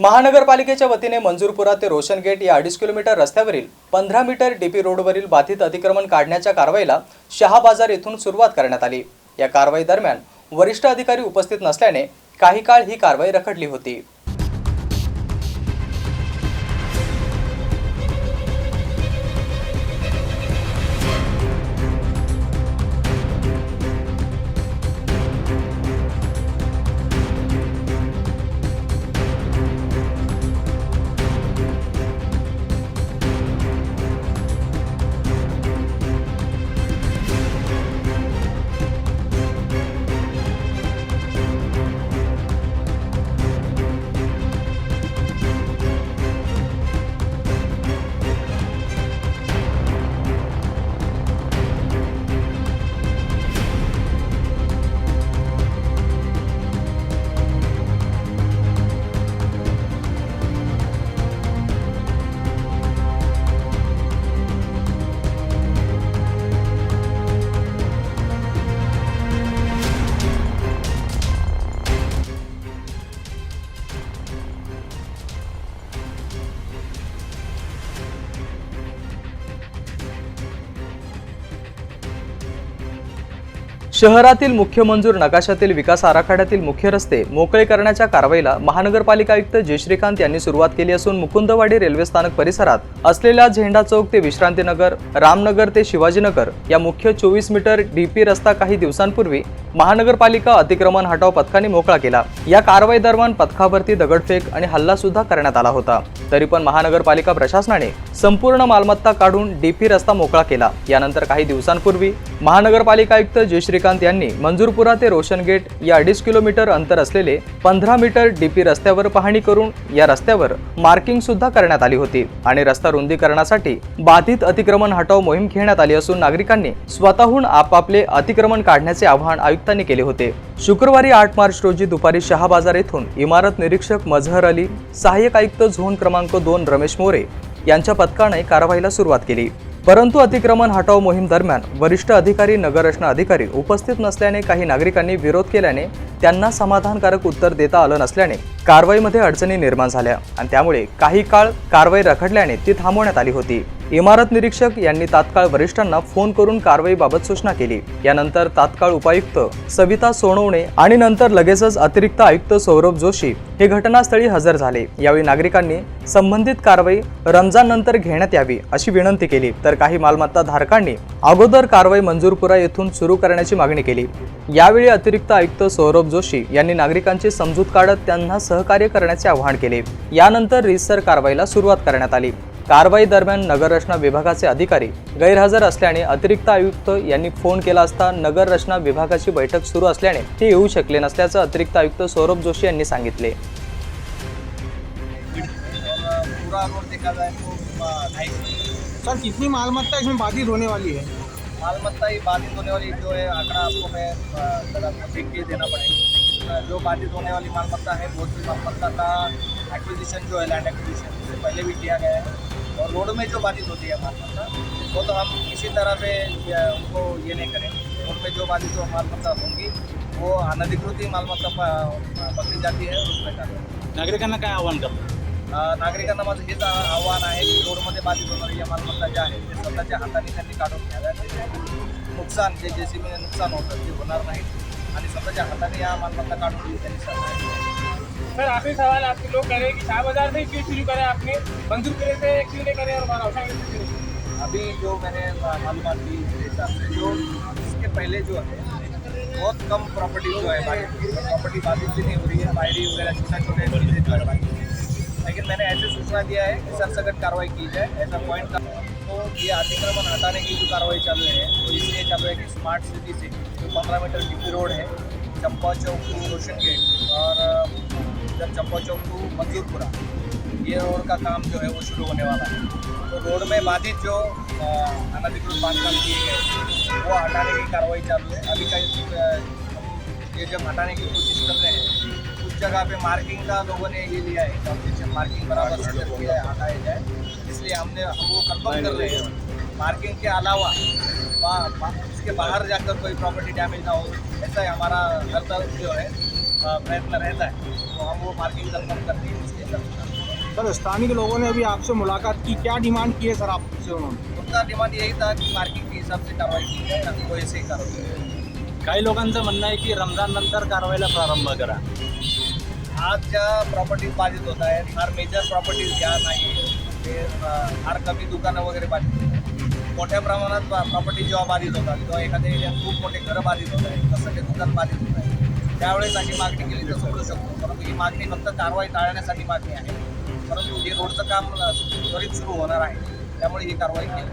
महानगरपालिकेच्या वतीने मंजूरपुरा ते रोशन गेट या अडीच किलोमीटर रस्त्यावरील पंधरा मीटर डीपी रोडवरील बाधित अतिक्रमण काढण्याच्या कारवाईला शहा बाजार येथून सुरुवात करण्यात आली. या कारवाई दरम्यान वरिष्ठ अधिकारी उपस्थित नसल्याने काही काळ ही कारवाई रखडली होती. शहरातील मुख्य मंजूर नकाशातील विकास आराखड्यातील मुख्य रस्ते मोकळे करण्याच्या कारवाईला महानगरपालिका आयुक्त जय श्रीकांत यांनी सुरुवात केली असून मुकुंदवाडी रेल्वे स्थानक परिसरात असलेल्या झेंडा चौक ते विश्रांतीनगर रामनगर ते शिवाजीनगर या मुख्य चोवीस मीटर डीपी रस्ता काही दिवसांपूर्वी महानगरपालिका अतिक्रमण हटाव पथकाने मोकळा केला. या कारवाई दरम्यान पथकावरती दगडफेक आणि हल्ला सुद्धा करण्यात आला होता. तरी पण महानगरपालिका प्रशासनाने संपूर्ण मालमत्ता काढून डीपी रस्ता मोकळा केला. यानंतर काही दिवसांपूर्वी महानगरपालिका आयुक्त जय श्रीकांत यांनी मंजूरपुरा ते रोशन गेट या अडीच किलोमीटर अंतर असलेले पंधरा मीटर डीपी रस्त्यावर पाहणी करून या रस्त्यावर मार्किंग सुद्धा करण्यात आली होती आणि रस्ता रुंदीकरणासाठी बाधित अतिक्रमण हटाव मोहीम घेण्यात आली असून नागरिकांनी स्वतःहून आपापले अतिक्रमण काढण्याचे आवाहन आयुक्तांनी केले होते. शुक्रवारी आठ मार्च रोजी दुपारी शहा बाजार येथून इमारत निरीक्षक मझहर अली सहाय्यक आयुक्त झोन क्रमांक दोन रमेश मोरे यांच्या पथकाने कारवाईला सुरुवात केली. परंतु अतिक्रमण हटाव मोहीम दरम्यान वरिष्ठ अधिकारी नगररचना अधिकारी उपस्थित नसल्याने काही नागरिकांनी विरोध केल्याने त्यांना समाधानकारक उत्तर देता आलं नसल्याने कारवाईमध्ये अडचणी निर्माण झाल्या आणि त्यामुळे काही काळ कारवाई रखडल्याने ती थांबवण्यात आली होती. इमारत निरीक्षक यांनी तात्काळ वरिष्ठांना फोन करून कारवाईबाबत सूचना केली. यानंतर तात्काळ उपायुक्त सविता सोनवणे आणि नंतर लगेचच अतिरिक्त आयुक्त सौरभ जोशी हे घटनास्थळी हजर झाले. यावेळी नागरिकांनी संबंधित कारवाई रमजान नंतर घेण्यात यावी अशी विनंती केली. तर काही मालमत्ता धारकांनी अगोदर कारवाई मंजूरपुरा येथून सुरू करण्याची मागणी केली. यावेळी अतिरिक्त आयुक्त सौरभ जोशी यांनी नागरिकांची समजूत काढत त्यांना सहकार्य करण्याचे आवाहन केले. यानंतर रिसर कारवाईला सुरुवात करण्यात आली. कारवाई दरम्यान नगररचना विभागाचे अधिकारी गैरहजर असल्याने अतिरिक्त आयुक्त यांनी फोन केला असता नगर रचना विभागाची बैठक सुरू असल्याने ते येऊ शकले नसल्याचं अतिरिक्त आयुक्त सौरभ जोशी यांनी सांगितले. पूरा रोड देखा जाए तो अ, ढाई किलोमीटर सर कितनी मालमत्ता इसमें बाधित होने वाली है? मालमत्ता ही बाधित होने वाली जो है आंकड़ा आपको मैं जरा देख के देना पड़ेगा। जो बाधित होने वाली मालमत्ता है बहुत सी मालमत्ता का एक्विजिशन जो है लैंड एक्विजिशन पहले भी किया गया है। और रोड में जो बाधित होती है मालमत्ता वो तो हम किसी तरह से उनको ये नहीं करेंगे रोड में जो बाधित जो मालमत्ता होंगी वो अनधिकृत ही मालमत्ता पकड़ी जाती है उसमें कार्य नागरिकांना काय आव्हान करतो अ, नागरिकांना माझं हेच आ- आव्हान आहे की रोडमध्ये बाधित या मालमत्ता ज्या आहेत ते स्वतःच्या हाताने त्यांनी काढून घ्याव्यात. नुकसान जे जे नुकसान होतं ते होणार नाही. आणि स्वतःच्या हाताने या मालमत्ता काढून त्यांनी करावं. सर, आखिरी सवाल आपके लोग कह रहे हैं कि शाह बाज़ार से क्यों शुरू करें आपने। मंजूर करे से क्यों नहीं करें और मानवसा में क्यों नहीं? अभी जो मैंने मालूम से, जो इसके पहले जो है, बहुत कम प्रॉपर्टी जो है प्रॉपर्टी बाधित भी नहीं हो रही है बायरी वगैरह छोटा छोटे चीज़ें जो है लेकिन मैंने ऐसे सूचना दिया है कि सरसकट कार्रवाई की जाए, ऐसा पॉइंट का तो ये अतिक्रमण हटाने की जो कार्रवाई चल रही है वो इसलिए चल रही है कि स्मार्ट सिटी से जो पंद्रह मीटर डीपी रोड है चंपा चौक टू रोशन गेट और इधर चंपा चौक टू मंजूरपुरा ये रोड का काम जो है वो शुरू होने वाला है। तो रोड में बाधित जो अनधिकृत बांधकाम किए गए वो हटाने की कार्रवाई चालू है। अभी कई ये जब हटाने की कोशिश कर रहे हैं कुछ जगह पे मार्किंग का लोगों ने ये लिया है मार्किंग बराबर किया है हटाया जाए। इसलिए हमने हम वो कंफर्म कर रहे हैं। मार्किंग के अलावा वहाँ- वहाँ- उसके बाहर जाकर कोई प्रॉपर्टी डैमेज ना हो ऐसा ही हमारा हर तरफ जो है प्रयत्न रहता है। तो हम वो मार्किंग कंफर्म करते हैं इसके तरफ सर स्थानीय लोगों ने अभी आपसे मुलाकात की क्या डिमांड की है सर आपसे उन्होंने? उनका डिमांड यही था कि मार्किंग के हिसाब से कार्रवाई की जाए ना कोई ऐसे ही कार्रवाई काही लोकांचं म्हणणं आहे की रमजान नंतर कारवाईला प्रारंभ करा. आज ज्या प्रॉपर्टीज बाधित होत आहेत फार मेजर प्रॉपर्टीज ज्या नाही ते फार कमी दुकानं वगैरे बाधित मोठ्या प्रमाणात प्रॉपर्टी जेव्हा बाधित होतात किंवा एखाद्या एरियात खूप मोठे घरं बाधित होत आहेत तसं ते दुकान बाधित होत आहे. त्यावेळेस आम्ही मागणी केली तर सोडू शकतो परंतु ही मागणी फक्त कारवाई टाळण्यासाठी मागणी आहे. परंतु हे रोडचं काम त्वरित सुरू होणार आहे त्यामुळे ही कारवाई केली.